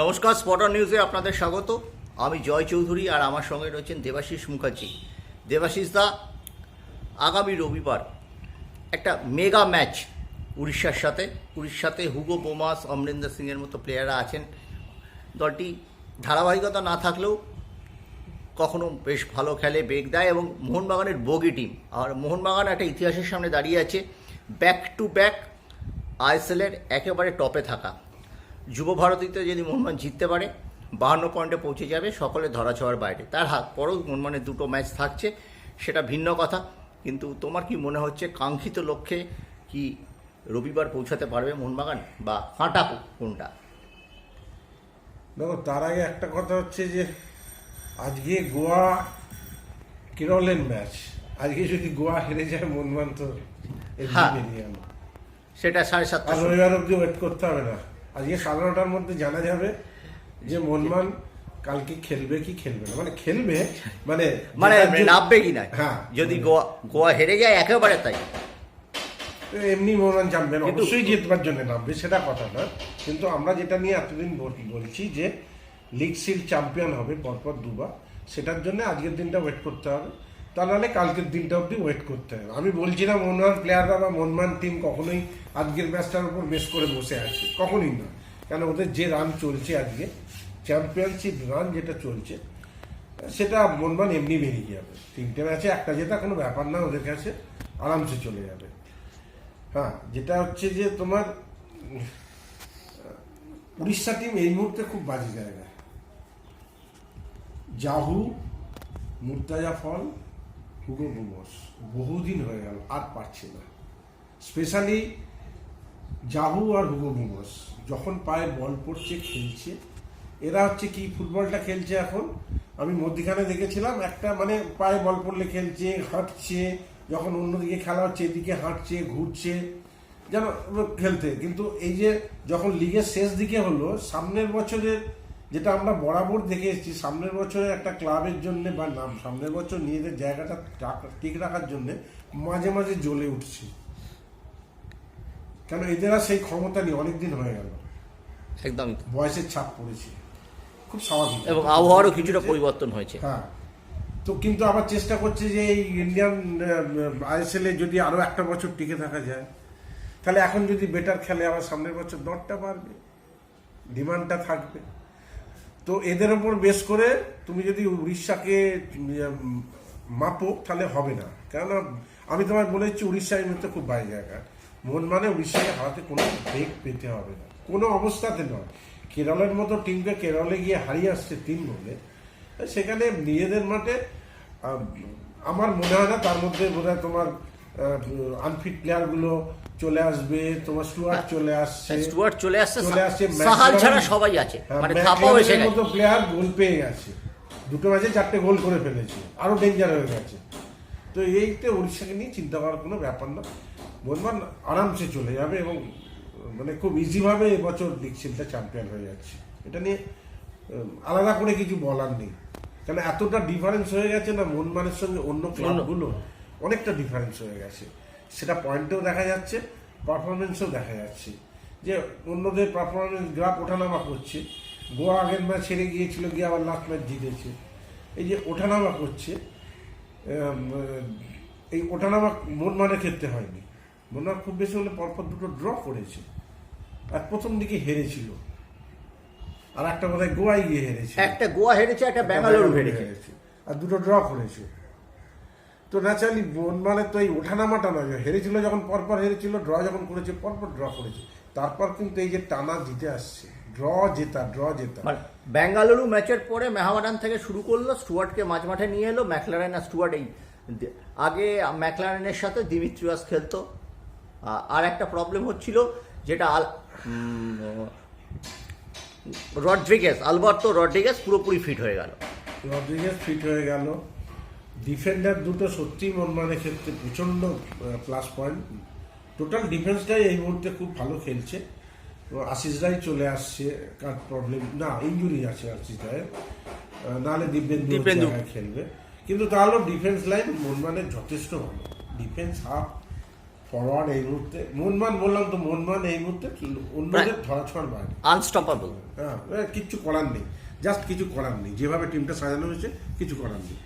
নমস্কার স্পটার নিউজে আপনাদের স্বাগত। আমি জয় চৌধুরী আর আমার সঙ্গে রয়েছেন দেবাশিস মুখার্জি। দেবাশিস দা, আগামী রবিবার একটা মেগা ম্যাচ উড়িষ্যার সাথে। উড়িষ্যাতে হুগো বোমাস, অমরিন্দর সিংয়ের মতো প্লেয়াররা আছেন। দলটি ধারাবাহিকতা না থাকলেও কখনো বেশ ভালো খেলে, বেগ দেয় এবং মোহনবাগানের বগি টিম। আর মোহনবাগান একটা ইতিহাসের সামনে দাঁড়িয়ে আছে। ব্যাক টু ব্যাক আইএসএলের একেবারে টপে থাকা। যুব ভারতীতে যদি মোহনবাগান জিততে পারে বাহান্ন পয়েন্টে পৌঁছে যাবে সকলে ধরাছোঁয়ার বাইরে। তার হাত পরেও মোহনবাগানের দুটো ম্যাচ থাকছে সেটা ভিন্ন কথা। কিন্তু তোমার কি মনে হচ্ছে কাঙ্ক্ষিত লক্ষ্যে কি রবিবার পৌঁছাতে পারবে মোহনবাগান বা কাঁটা কোনটা? দেখো তার আগে একটা কথা হচ্ছে যে আজকে গোয়া কেরলের ম্যাচ। আজকে যদি গোয়া হেরে যায় মনমান তো হ্যাঁ। সেটা সাড়ে সাতটা রবিবার অব্দি ওয়েট করতে হবে না। আজকে সাড়ে নটার মধ্যে জানা যাবে যে মনমান কালকে খেলবে কি খেলবে না। মানে খেলবে মানে মানে নামবে কি না? হ্যাঁ। যদি গোয়া গোয়া হেরে যায় একেবারে তাই। এমনি মোহনবাগান চ্যাম্পিয়ন না। অবশ্যই জিতবার জন্য নামবে সেটা কথা না কিন্তু আমরা যেটা নিয়ে এতদিন বল- বলছি যে লিগ সিল চ্যাম্পিয়ন হবে পরপর দুবার সেটার জন্য আজকের দিনটা ওয়েট করতে হবে। তা নাহলে কালকের দিনটা অবধি ওয়েট করতে হবে। আমি বলছি না মনমান প্লেয়াররা বা মনমান টিম কখনোই আজকের ম্যাচটার উপর বেশ করে বসে আছে। কখনোই না। কেন ওদের যে রান চলছে আজকে চ্যাম্পিয়নশিপ রান যেটা চলছে, সেটা মনমান এমনি বেরিয়ে যাবে। তিনটে ম্যাচে একটা জেতা কোনো ব্যাপার না, ওদের কাছে আরামসে চলে যাবে। হ্যাঁ যেটা হচ্ছে যে তোমার উড়িষ্যা টিম এই মুহূর্তে খুব বাজে জায়গায়। জাহু মুর্তাজা ফল হুগো বুমস বহুদিন হয়ে গেল, আর পারছে না। স্পেশালি জাহু আর হুগো বুমস যখন পায়ে বল পড়ছে, খেলছে, এরা হচ্ছে কি ফুটবলটা খেলছে এখন? আমি মধ্যিখানে দেখেছিলাম একটা মানে পায়ে বল পড়লে খেলছে, হাঁটছে, যখন অন্যদিকে খেলা হচ্ছে, এদিকে হাঁটছে, ঘুরছে, যেন খেলতে। কিন্তু এই যে যখন লিগের শেষ দিকে হলো, সামনের বছরের যেটা আমরা বরাবর দেখে এসেছি সামনের বছরে একটা ক্লাবের জন্য বা নাম সামনের বছর নিজেদের জায়গাটা টাক- ঠিক রাখার জন্য মাঝে মাঝে জ্বলে উঠছে। কেন এদের আর সেই ক্ষমতা নেই অনেকদিন হয়ে গেল। একদম। বয়সের ছাপ পড়েছে। খুব স্বাভাবিক। এবং আবহাওয়ারও কিছুটা পরিবর্তন হয়েছে। হ্যাঁ। তো কিন্তু আবার চেষ্টা করছে যে এই ইন্ডিয়ান আইএসএল যদি আরও একটা বছর টিকে থাকা যায় তাহলে এখন যদি বেটার খেলে আবার সামনের বছর দরটা বাড়বে ডিমান্ডটা থাকবে। তো এদের ওপর বেশ করে তুমি যদি উড়িষ্যাকে মাপো, তাহলে হবে না। কেননা আমি তোমায় বলেছি উড়িষ্যা এই মুহূর্তে খুব বাইরে জায়গা। মন মানে উড়িষ্যাকে হারাতে কোনো ব্রেক পেতে হবে না। কোনো অবস্থাতে নয়। কেরলের মতো টিমকে কেরলে গিয়ে হারিয়ে আসছে তিন বলে। সেখানে নিজেদের মাঠে আমার মনে হয় না, তার মধ্যে বোধ তোমার আনফিট প্লেয়ারগুলো চলে আসবে তোমার স্টুয়ার্ট চলে আসছে স্টুয়ার্ট চলে আসছে চলে আসছে সাহাল ছাড়া সবাই আছে হ্যাঁ, মানে ম্যাকলারেনের থাপাও এসে গেছে। মতো প্লেয়ার গোল পেয়ে গেছে। দুটো ম্যাচে চারটে গোল করে ফেলেছে আরও ডেঞ্জার হয়ে গেছে। তো এইতে উড়িষ্যাকে নিয়ে চিন্তা করার কোনো ব্যাপার না। বলবান আরামসে চলে যাবে এবং মানে খুব ইজিভাবে এবছর লিগ সিলটা চ্যাম্পিয়ন হয়ে যাচ্ছে। এটা নিয়ে আলাদা করে কিছু বলার নেই। কেন এতটা ডিফারেন্স হয়ে গেছে না মনমানের সঙ্গে অন্য ক্লাবগুলো অনেকটা ডিফারেন্স হয়ে গেছে। সেটা পয়েন্টেও দেখা যাচ্ছে পারফরমেন্সও দেখা যাচ্ছে। যে অন্যদের পারফরমেন্স গ্রাফ ওঠানামা করছে গোয়া আগের ম্যাচ হেরে গিয়েছিল গিয়ে আবার লাস্ট ম্যাচ জিতেছে। এই যে ওঠানামা করছে এই ওঠানামা মন মানের ক্ষেত্রে হয়নি। মনমান খুব বেশি হলে পরপর দুটো ড্র করেছে। আর প্রথম দিকে হেরেছিল। আর একটা বোধহয় গোয়ায় গিয়ে হেরেছে। একটা গোয়া হেরেছে একটা ব্যাঙ্গালোর হেরেছে। আর দুটো ড্র করেছে। তো ন্যাচারালি মানে তো এই ওঠানামাটা নয়। হেরেছিল যখন পরপর হেরেছিল ড্র যখন করেছে পরপর ড্র করেছে। তারপর কিন্তু এই যে টানা জিতে আসছে। ড্র জেতা ড্র জেতা। মানে ব্যাঙ্গালুরু ম্যাচের পরে মেহামাডান থেকে শুরু করল স্টুয়ার্টকে মাঝ মাঠে নিয়ে এলো ম্যাকলারেন আর স্টুয়ার্ট এই আগে ম্যাকলারেনের সাথে দিমিত্রিয়াস খেলতো। আর একটা প্রবলেম হচ্ছিল যেটা আল রড্রিগেস আলবার্তো রড্রিগেস পুরোপুরি ফিট হয়ে গেল। রদ্রিগেজ ফিট হয়ে গেল। ডিফেন্ডার দুটো সত্যি মনমানের ক্ষেত্রে প্রচণ্ড প্লাস পয়েন্ট টোটাল ডিফেন্সটাই এই মুহূর্তে খুব ভালো খেলছে। আশিস রায় চলে আসছে কার প্রবলেম না ইঞ্জুরি আছে আশিস রায়ের। নাহলে দিব্যেন্দু খেলবে। কিন্তু তাহলেও ডিফেন্স লাইন মনমানের যথেষ্ট ভালো। ডিফেন্স হাফ ফরওয়ার্ড এই মুহূর্তে। মোহনবান বললাম তো মোহনবান এই মুহূর্তে অন্যদের ধরাছোঁয়ার বাইরে। আনস্টপাবল হ্যাঁ কিচ্ছু করার নেই। জাস্ট কিছু করার নেই। যেভাবে টিমটা সাজানো হয়েছে কিছু করার নেই।